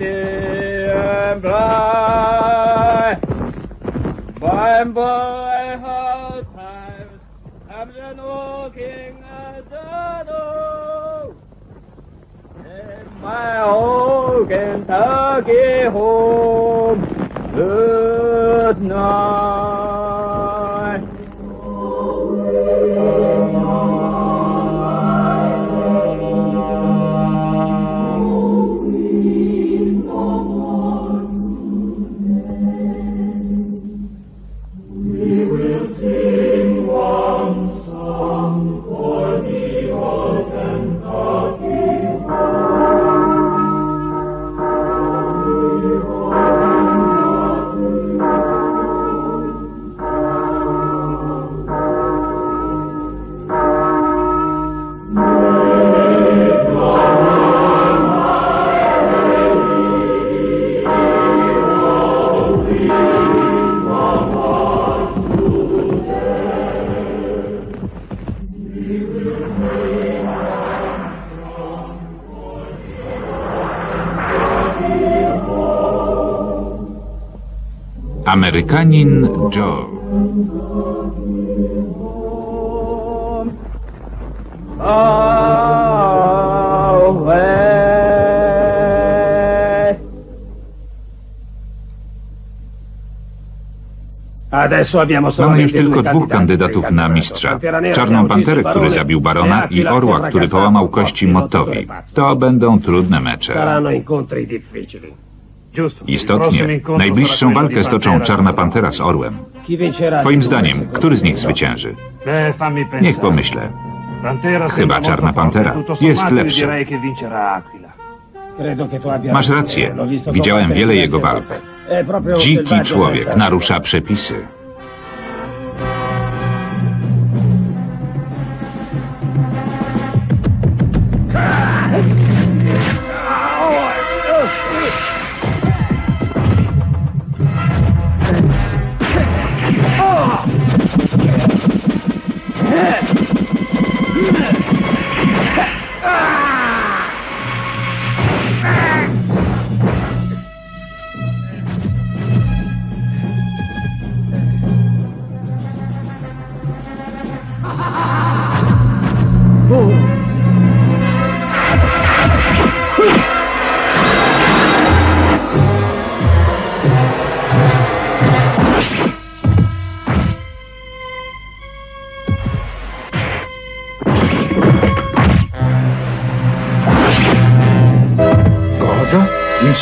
and bright. By and by, hard times have been walking at the door. In my old Kentucky home, good night. Amerykanin Joe. Mamy już tylko dwóch kandydatów na mistrza. Czarną Panterę, który zabił Barona i Orła, który połamał kości Mottowi. To będą trudne mecze. Istotnie, najbliższą walkę stoczą Czarna Pantera z Orłem. Twoim zdaniem, który z nich zwycięży? Niech pomyślę. Chyba Czarna Pantera. Jest lepszy. Masz rację. Widziałem wiele jego walk. Un Dziki człowiek narusza przepisy.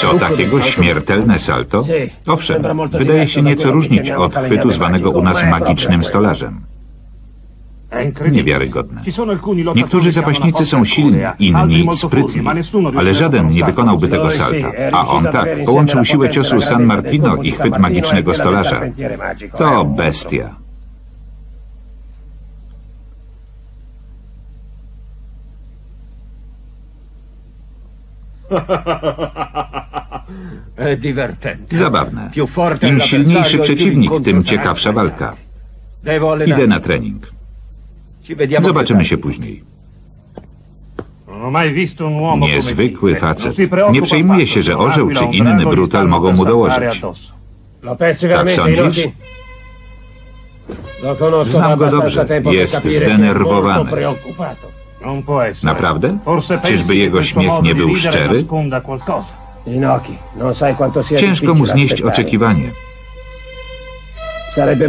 Co takiego śmiertelne salto? Owszem, wydaje się nieco różnić od chwytu zwanego u nas magicznym stolarzem. Niewiarygodne. Niektórzy zapaśnicy są silni, inni sprytni, ale żaden nie wykonałby tego salta. A on tak, połączył siłę ciosu San Martino i chwyt magicznego stolarza. To bestia. Divertente. Zabawne. Im silniejszy przeciwnik, tym ciekawsza walka. Idę na trening. Zobaczymy się później. Niezwykły facet. Nie przejmuje się, że orzeł czy inny brutal mogą mu dołożyć. Tak sądzisz? Znam go dobrze. Jest zdenerwowany. Naprawdę? Czyżby jego śmiech nie był szczery? Sia Ciężko mu znieść oczekiwanie.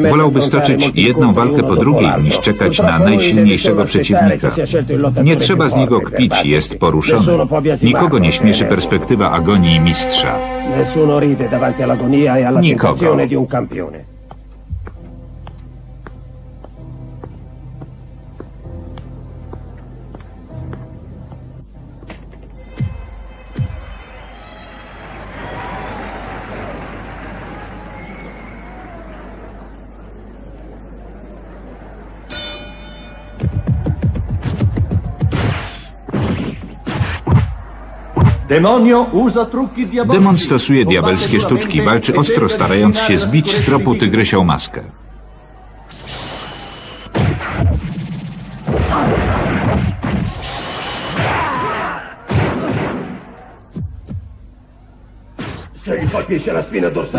Wolałby stoczyć jedną walkę po drugiej, niż czekać na najsilniejszego przeciwnika. Nie trzeba z niego kpić, jest poruszony. Nikogo nie śmieszy perspektywa agonii mistrza. E Nikogo. Demon stosuje diabelskie sztuczki, walczy ostro, starając się zbić z tropu tygrysią maskę.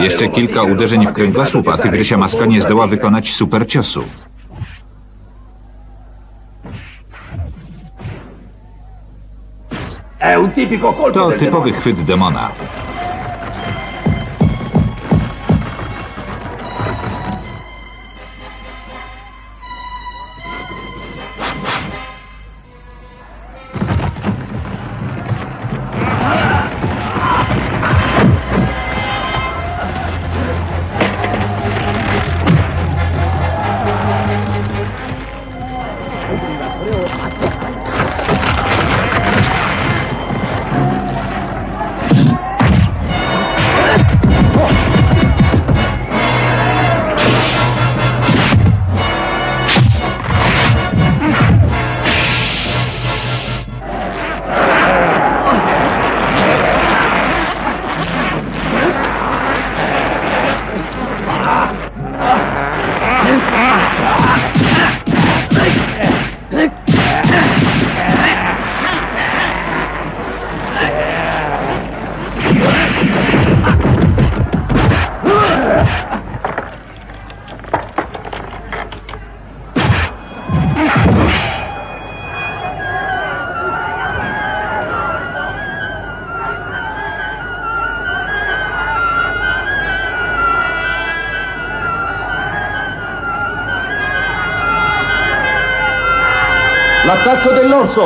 Jeszcze kilka uderzeń w kręgosłup, a tygrysia maska nie zdoła wykonać super ciosu. To typowy chwyt demona.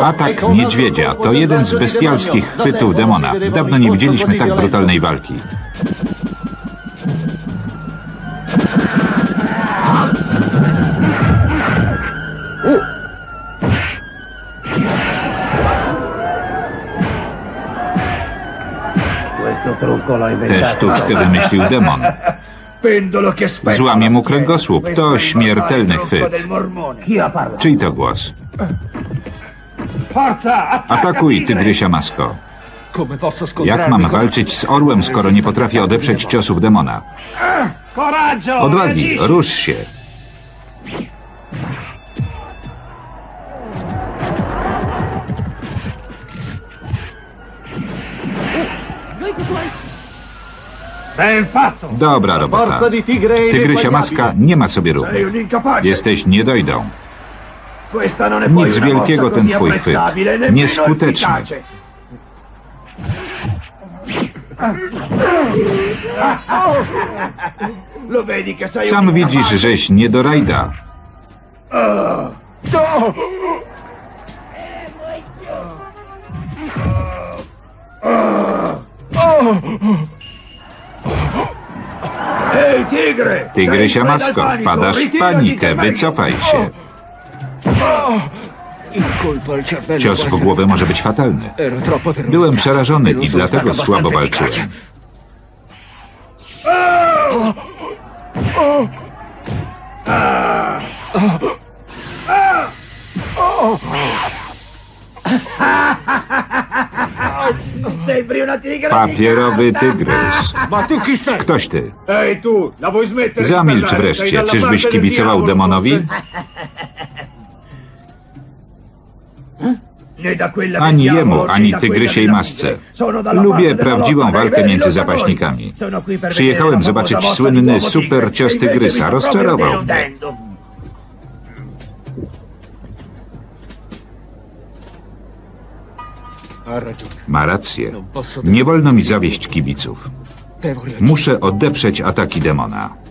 Atak niedźwiedzia to jeden z bestialskich chwytów demona. Dawno nie widzieliśmy tak brutalnej walki. Tę sztuczkę wymyślił demon. Złamie mu kręgosłup. To śmiertelny chwyt. Czyj to głos? Atakuj, tygrysia masko. Jak mam walczyć z orłem, skoro nie potrafię odeprzeć ciosów demona? Odwagi, rusz się. Dobra robota. Tygrysia maska nie ma sobie równych. Jesteś niedojdą. Nic wielkiego ten twój chwyt. Nieskuteczny. Sam widzisz, żeś nie do rajda. Ehi, tigre! Tygrysia Sei in preda al masko, wpadasz w panikę, wycofaj się. Cios w głowę może być fatalny. Byłem przerażony i dlatego słabo walczyłem. Papierowy tygrys. Ktoś ty. Zamilcz wreszcie. Czyżbyś kibicował demonowi? Ani jemu, ani tygrysiej masce. Lubię prawdziwą walkę między zapaśnikami. Przyjechałem zobaczyć słynny super cios tygrysa. Rozczarował mnie. Ma rację. Nie wolno mi zawieść kibiców. Muszę odeprzeć ataki demona.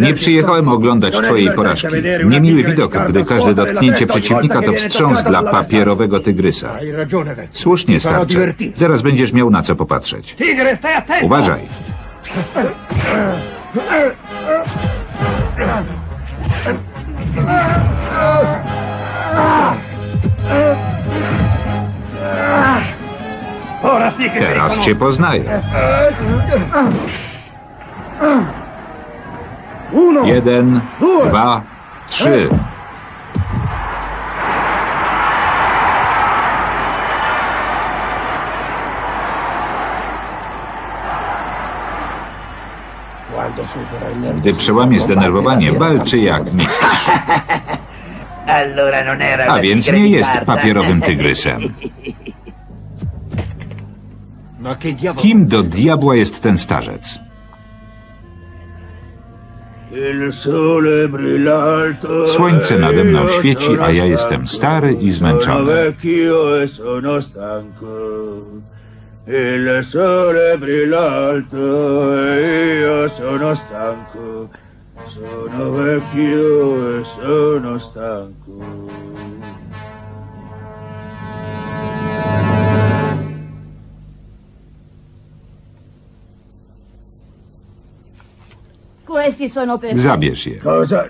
Nie przyjechałem oglądać twojej porażki. Niemiły widok, gdy każde dotknięcie przeciwnika to wstrząs dla papierowego tygrysa. Słusznie, starcze. Zaraz będziesz miał na co popatrzeć. Uważaj. Teraz cię poznaję. Jeden, dwa, trzy. Gdy przełamie zdenerwowanie, walczy jak mistrz. A więc nie jest papierowym tygrysem. Kim do diabła jest ten starzec? Słońce nade mną świeci, a ja jestem stary i zmęczony. e sono stanco. Il sole brilla alto e io sono stanco. Sono vecchio e sono stanco. Zabierz je.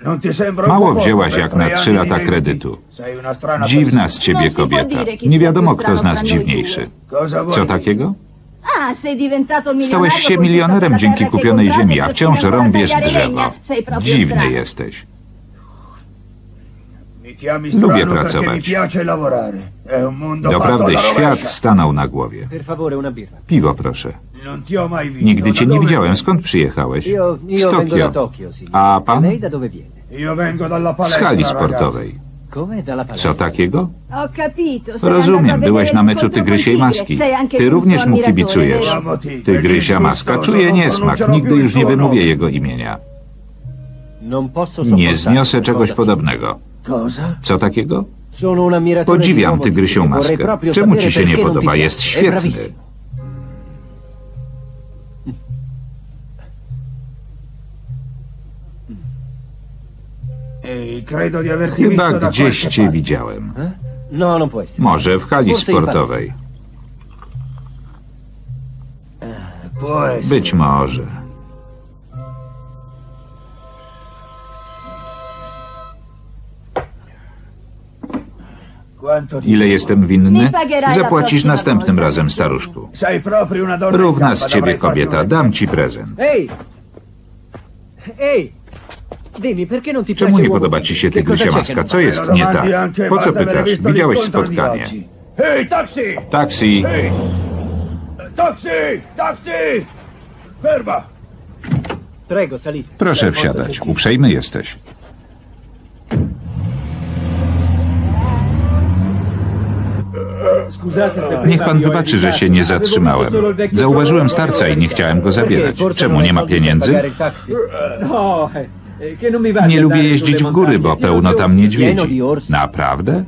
Un Mało wzięłaś jak na trzy lata kredytu. Dziwna z ciebie No kobieta. Nie wiadomo, kto z nas dziwniejszy. Co takiego? Stałeś się milionerem dzięki kupionej ziemi, a wciąż rąbiesz drzewo. Dziwny jesteś. Lubię pracować. Doprawdy świat stanął na głowie. Piwo proszę. Nigdy cię nie widziałem. Skąd przyjechałeś? Z Tokio. A pan? Z hali sportowej. Co takiego? Rozumiem, byłeś na meczu Tygrysiej col Maski. Ty również mu kibicujesz. Tygrysia Maska czuje niesmak. Nigdy już nie wymówię jego imienia. Nie zniosę czegoś podobnego. Co takiego? Podziwiam Tygrysią Maskę. Czemu ci się nie podoba? Jest świetny. Credo di averti Chyba visto da gdzieś qualche cię parte. widziałem. Eh? No, non può essere. Może w hali Forse in sportowej. Può essere. Być może. Quanto ti Ile jestem winny? Zapłacisz następnym razem, staruszku. Sei proprio una donna Równa z gamba, ciebie dovrei farti kobieta. un Dam ci prezent. Ehi! Ehi! Dimmi, perché non ti Czemu nie podoba ci się tygrysia maska? Co jest nie tak? Po co pytasz? Widziałeś spotkanie. taxi! Taksi. Ehi! Taxi! Taxi! Ferma! Proszę wsiadać. Uprzejmy jesteś. Niech pan wybaczy, że się nie zatrzymałem. Zauważyłem starca i nie chciałem go zabierać. Czemu nie ma pieniędzy? Nie lubię jeździć w góry, bo pełno tam niedźwiedzi. Naprawdę?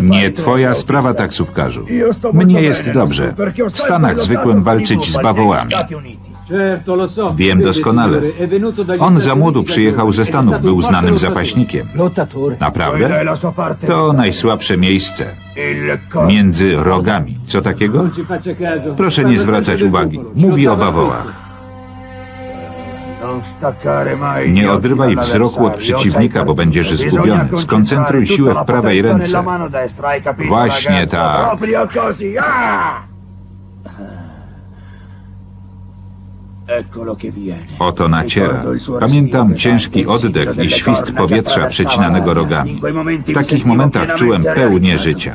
Nie twoja sprawa, taksówkarzu. Mnie jest dobrze. W Stanach zwykłem walczyć z bawołami. Wiem doskonale. On za młodu przyjechał ze Stanów, był znanym zapaśnikiem. Naprawdę? To najsłabsze miejsce. Między rogami. Co takiego? Proszę nie zwracać uwagi. Mówi o bawołach. Nie odrywaj wzroku od przeciwnika, bo będziesz zgubiony. Skoncentruj siłę w prawej ręce. Właśnie tak. Oto naciera. Pamiętam ciężki oddech i świst powietrza przecinanego rogami. W takich momentach czułem pełnię życia.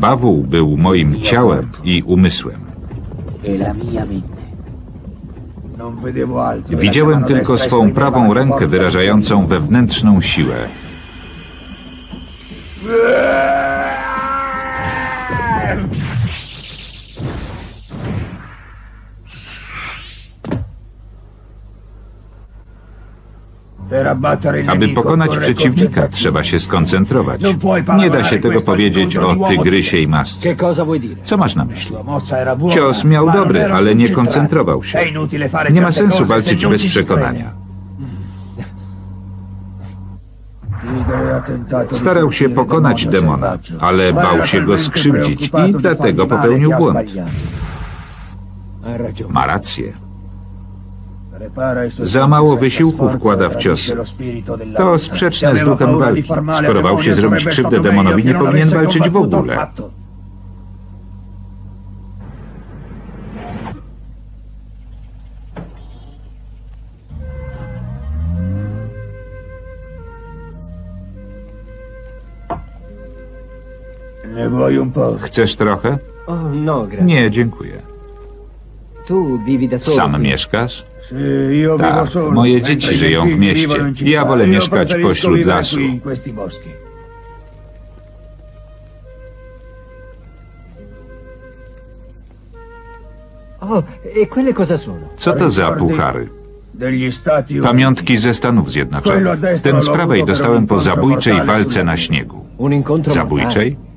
Bawół był moim ciałem i umysłem. Widziałem tylko swą prawą rękę wyrażającą wewnętrzną siłę. Aby pokonać przeciwnika, trzeba się skoncentrować. Nie da się tego powiedzieć o di uomo tygrysiej masce. Co masz na myśli? Cios miał dobry, ale nie koncentrował się. Nie ma sensu walczyć bez przekonania. Starał się pokonać demona, ale bał się go skrzywdzić i dlatego popełnił błąd. Ma rację. Za mało wysiłku wkłada w della To sprzeczne z duchem walki. Skoro bał się zrobić krzywdę demonowi, nie powinien walczyć w ogóle. Chcesz trochę? No. Nie, dziękuję. Sam mieszkasz? Io Tak, moje dzieci żyją w mieście. Ja wolę mieszkać pośród lasu. Oh, e? Co to za puchary? Pamiątki ze Stanów Zjednoczonych. Ten z prawej dostałem po zabójczej walce na śniegu. Zabójczej?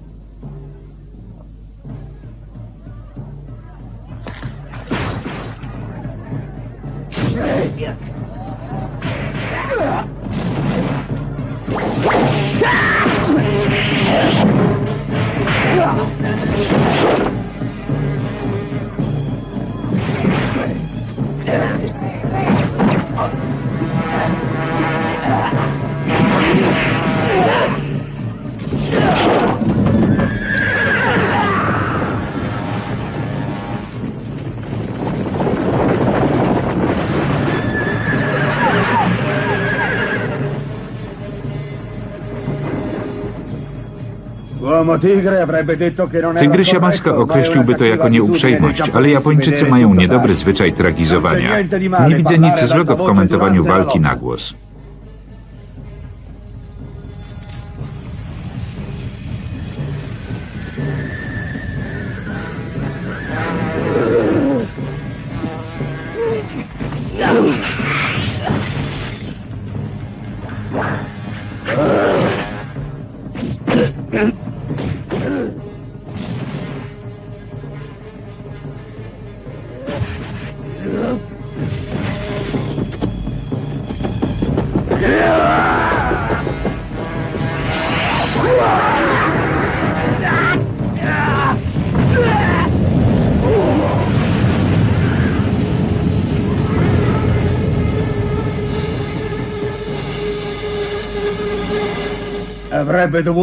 Tygrysia maska określiłby to jako nieuprzejmość, ale Japończycy mają niedobry zwyczaj tragizowania. Nie widzę nic złego w komentowaniu walki na głos.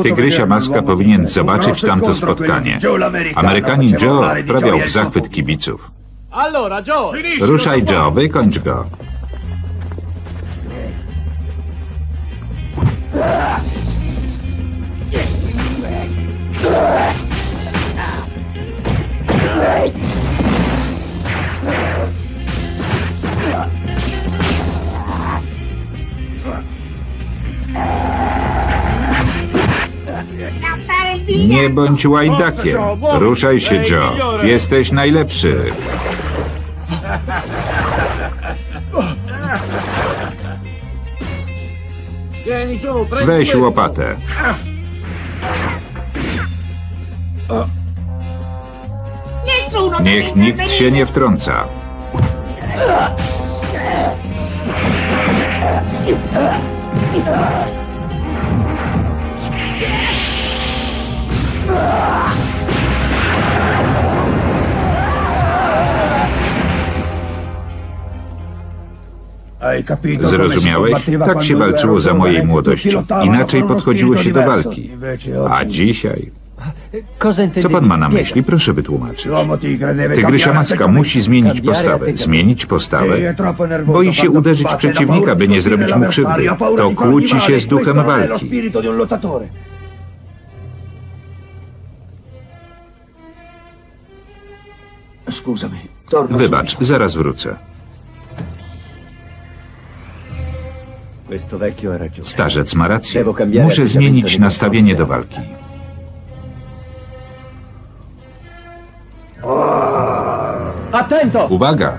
Tygrysia maska powinien zobaczyć tamto spotkanie. Amerykanin Joe wprawiał w zachwyt kibiców. Ruszaj Joe, wykończ go. Nie bądź łajdakiem. Ruszaj się, Joe. Jesteś najlepszy. Weź łopatę. Niech nikt się nie wtrąca. Zrozumiałeś? Tak się walczyło za mojej młodości. Inaczej podchodziło się do walki. A dzisiaj? Co pan ma na myśli? Proszę wytłumaczyć. Tygrysia maska musi zmienić postawę. Zmienić postawę. Boi się uderzyć przeciwnika, by nie zrobić mu krzywdy. To kłóci się z duchem walki. Wybacz, zaraz wrócę. Starzec ma rację. Muszę zmienić nastawienie do walki. Uwaga!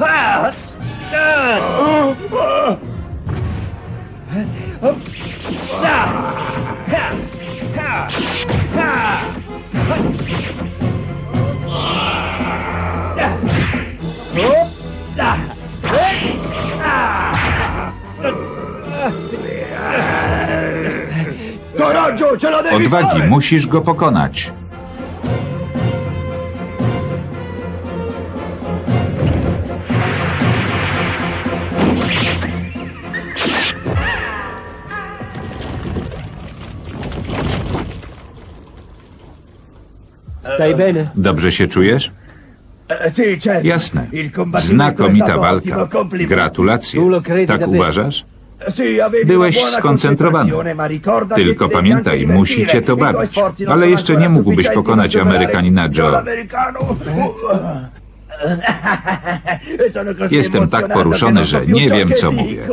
Coraggio, Odwagi, musisz go pokonać. Dobrze się czujesz? Jasne. Znakomita walka. Gratulacje. Tak uważasz? Byłeś skoncentrowany. Tylko pamiętaj, musi cię to bawić. Ale jeszcze nie mógłbyś pokonać Amerykanina Joe. Jestem tak poruszony, że nie wiem, co mówię.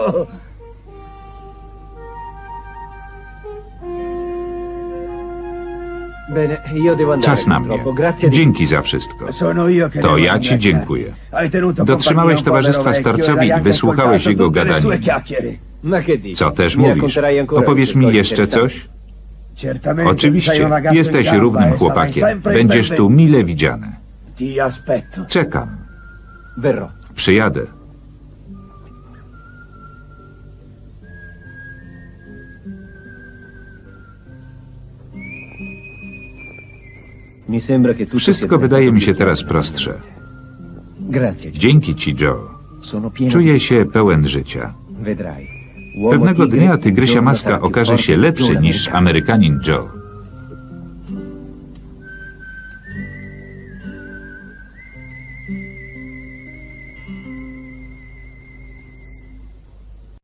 Czas na mnie. Dzięki za wszystko. To ja ci dziękuję. Dotrzymałeś towarzystwa starcowi i wysłuchałeś jego dici? Co też mówisz? Opowiesz mi jeszcze coś? Oczywiście, jesteś równym e chłopakiem. Będziesz tu mile widziany. Czekam. Przyjadę. Wszystko wydaje mi się teraz prostsze. Dzięki ci, Joe. Czuję się pełen życia. Pewnego dnia tygrysia maska okaże się lepszy niż. Amerykanin Joe.